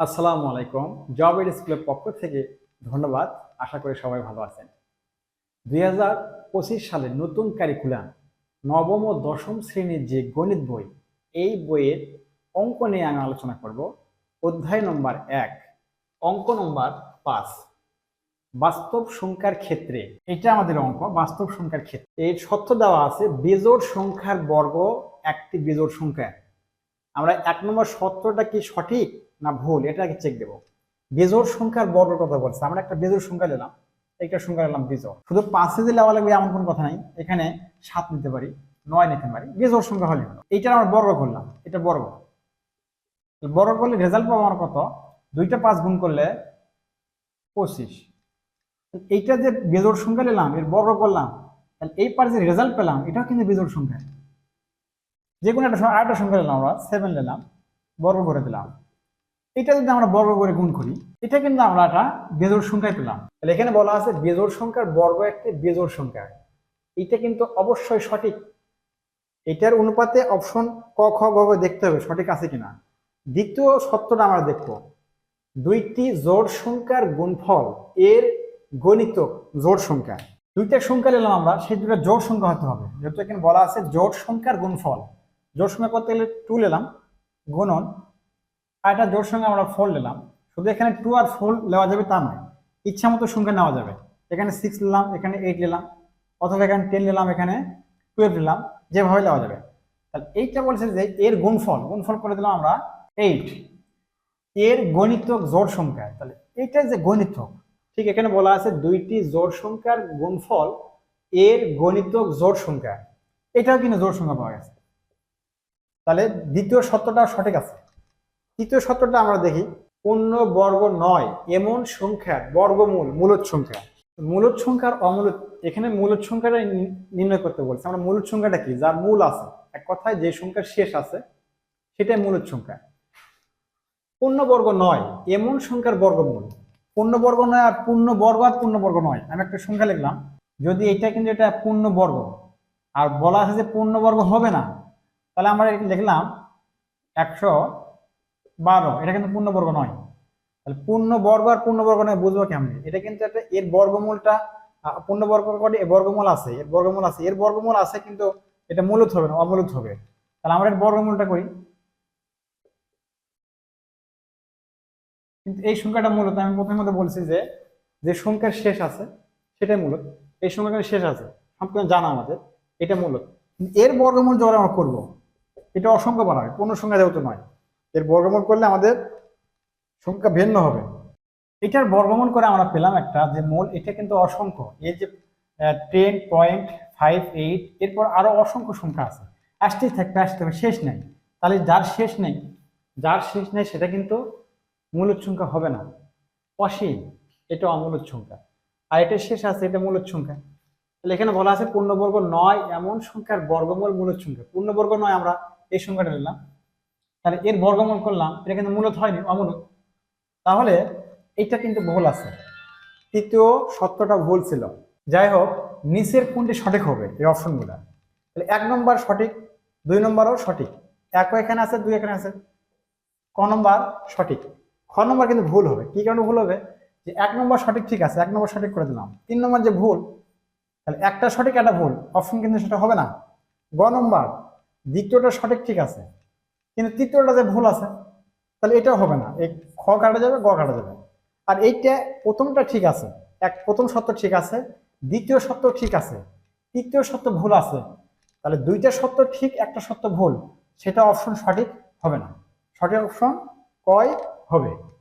আসসালামু আলাইকুম job add স্কুলের পক্ষ থেকে ধন্যবাদ। আশা করি সবাই ভালো আছেন। দুই হাজার পঁচিশ সালে নতুন কারিকুলাম নবম ও দশম শ্রেণির যে গণিত বই, এই বইয়ের অঙ্ক নিয়ে আমি আলোচনা করব। অধ্যায় নম্বর এক, অঙ্ক নম্বর পাঁচ। বাস্তব সংখ্যার ক্ষেত্রে, এটা আমাদের অঙ্ক, বাস্তব সংখ্যার ক্ষেত্রে। এর সত্য দেওয়া আছে, বেজোড় সংখ্যার বর্গ একটি বেজোড় সংখ্যা। আমরা এক নম্বর সত্যটা কি সঠিক? না ভুল, এটা আগে চেক দেবো। বেজোর সংখ্যার বর্গের কথা বলছে, আমরা একটা বেজোড় সংখ্যা নিলাম, একটা সংখ্যা নিলাম বেজোড়। শুধু পাঁচে যে লেওয়া লাগবে এমন কোনো কথা নাই, এখানে সাত নিতে পারি, নয় নিতে পারি বেজোর সংখ্যা হলে হলো। এইটা আমরা বর্গ করলাম, এটা বর্গ। বর্গ করলে রেজাল্ট পাবো আমার কত? দুইটা পাঁচ গুণ করলে পঁচিশ। এইটা যে বেজোড় সংখ্যা নিলাম, এর বর্গ করলাম, তাহলে এই পার যে রেজাল্ট পেলাম, এটাও কিন্তু বেজোর সংখ্যা। যে কোনো একটা আরেকটা সংখ্যা নিলাম আমরা সেভেন নিলাম, বর্গ করে দিলাম। এটা যদি আমরা বর্গ করে গুণ করি, এটা কিন্তু আমরা একটা বেজোর সংখ্যায় পেলাম। তাহলে এখানে বলা আছে বেজোর সংখ্যার বর্গ একটি বেজোর সংখ্যা। এটা কিন্তু অবশ্যই সঠিক। এটার অনুপাতে অপশন ক, খ গ দেখতে হবে সঠিক আছে কিনা। দ্বিতীয় সত্যটা আমরা দেখব। দুইটি জোড় সংখ্যার গুণফল এর গণিত জোড় সংখ্যা। দুইটা সংখ্যা নিলাম আমরা, সেই দুটো জোড় সংখ্যা হতে হবে। যেহেতু এখানে বলা আছে জোড় সংখ্যার গুণফল, জোড় সংখ্যা করতে গেলে টু নিলাম। গুণন আর জোড় সংখ্যা আমরা ফোর নিলাম। শুধু এখানে টু আর ফোর নেওয়া যাবে তা নয়, ইচ্ছা মতো সংখ্যা নেওয়া যাবে। এখানে সিক্স নিলাম, এখানে এইট নিলাম, অথবা এখানে টেন নিলাম, এখানে টুয়েলভ নিলাম, যেভাবে নেওয়া যাবে। তাহলে এইটা বলছে যে এর গুণফল গুণফল করে দিলাম আমরা এইট এর গণিতক জোড় সংখ্যা, তাহলে এইটা যে গণিতক, ঠিক এখানে বলা আছে দুইটি জোড় সংখ্যার গুণফল এর গণিতক জোড় সংখ্যা। এটাও কিন্তু জোড় সংখ্যা পাওয়া গেছে। তাহলে দ্বিতীয় সত্যটা সঠিক আছে। তৃতীয় সত্যটা আমরা দেখি, পূর্ণ বর্গ নয়, এমন সংখ্যা বর্গমূল, মূলত সংখ্যা। মূলত সংখ্যার অমূলত এখানে মূলত সংখ্যাটা নির্ণয় করতে বলছে। আমরা মূলত সংখ্যাটা কি? যার মূল আছে। এক কথায় যে সংখ্যার শেষ আছে, সেটাই মূলত সংখ্যা। পূর্ণবর্গ নয়, এমন সংখ্যার বর্গমূল। পূর্ণবর্গ নয় আর পূর্ণবর্গ আর পূর্ণবর্গ নয়। আমি একটা সংখ্যা লিখলাম। যদি এটা কিন্তু এটা পূর্ণবর্গ আর বলা আছে যে পূর্ণবর্গ হবে না, তাহলে আমরা লিখলাম একশো বারো, এটা কিন্তু পূর্ণবর্গ নয়। তাহলে পূর্ণবর্গ আর পূর্ণবর্গ নয়, বুঝব কেমন? এটা কিন্তু একটা এর বর্গমূলটা পূর্ণবর্গ এর বর্গমূল আছে, এর বর্গমূল আছে। এর বর্গমূল আছে কিন্তু এটা মূলত হবে না অমূলত হবে। তাহলে আমরা এর বর্গমূলটা করি। কিন্তু এই সংখ্যাটা মূলত আমি প্রথমে মধ্যে বলছি যে যে সংখ্যার শেষ আছে, সেটাই মূলত। এই সংখ্যার শেষ আছে, সম্পূর্ণ জানা আমাদের, এটা মূলত। এর বর্গমূল যখন আমরা করব, এটা অসংখ্য বলা হয়, পূর্ণ সংখ্যা যেহেতু নয়। এর বর্গমূল করলে আমাদের সংখ্যা ভিন্ন হবে। এটার বর্গমূল করে আমরা পেলাম একটা যে মূল, এটা কিন্তু অসংখ্য। এই যে টেন পয়েন্ট ফাইভ এইট এরপর আরও অসংখ্য সংখ্যা আছে। আসতেই থাকবে আসতে হবে, শেষ নেই। তাহলে যার শেষ নেই, যার শেষ নেই, সেটা কিন্তু মূলত সংখ্যা হবে না। অসীম, এটা অমূলত সংখ্যা। আর এটা শেষ আছে, এটা মূলত সংখ্যা। তাহলে এখানে বলা আছে পূর্ণবর্গ নয় এমন সংখ্যার বর্গমূল মূলত সংখ্যা। পূর্ণবর্গ নয় আমরা, এই সংখ্যাটা নিলাম। তাহলে এর বর্গমূল করলাম, এটা কিন্তু মূলত হয়নি অমূলত তাহলে এইটা কিন্তু ভুল আছে। তৃতীয় সত্যটা ভুল ছিল। যাই হোক, নিচের কোনটি সঠিক হবে, এই অপশনগুলো? তাহলে এক নম্বর সঠিক, দুই নম্বরও সঠিক। এক এখানে আছে, দুই এখানে আছে। ক নম্বর সঠিক। খ নম্বর কিন্তু ভুল হবে। কি কারণে ভুল হবে? যে এক নম্বর সঠিক ঠিক আছে, এক নম্বর সঠিক করে দিলাম। তিন নম্বর যে ভুল, তাহলে একটা সঠিক, একটা ভুল। অপশন কিন্তু সেটা হবে না। গ নম্বর, দ্বিতীয়টা সঠিক ঠিক আছে। কিন্তু তৃতীয়টা যে ভুল আছে, তাহলে এটাও হবে না। এই খ কাটা যাবে, গ কাটা যাবে। আর এইটা প্রথমটা ঠিক আছে। এক, প্রথম সত্য ঠিক আছে, দ্বিতীয় সত্য ঠিক আছে। তৃতীয় সত্য ভুল আছে, তাহলে দুইটা সত্য ঠিক, একটা সত্য ভুল। সেটা অপশন সঠিক হবে না। সঠিক অপশন কয়? হবে।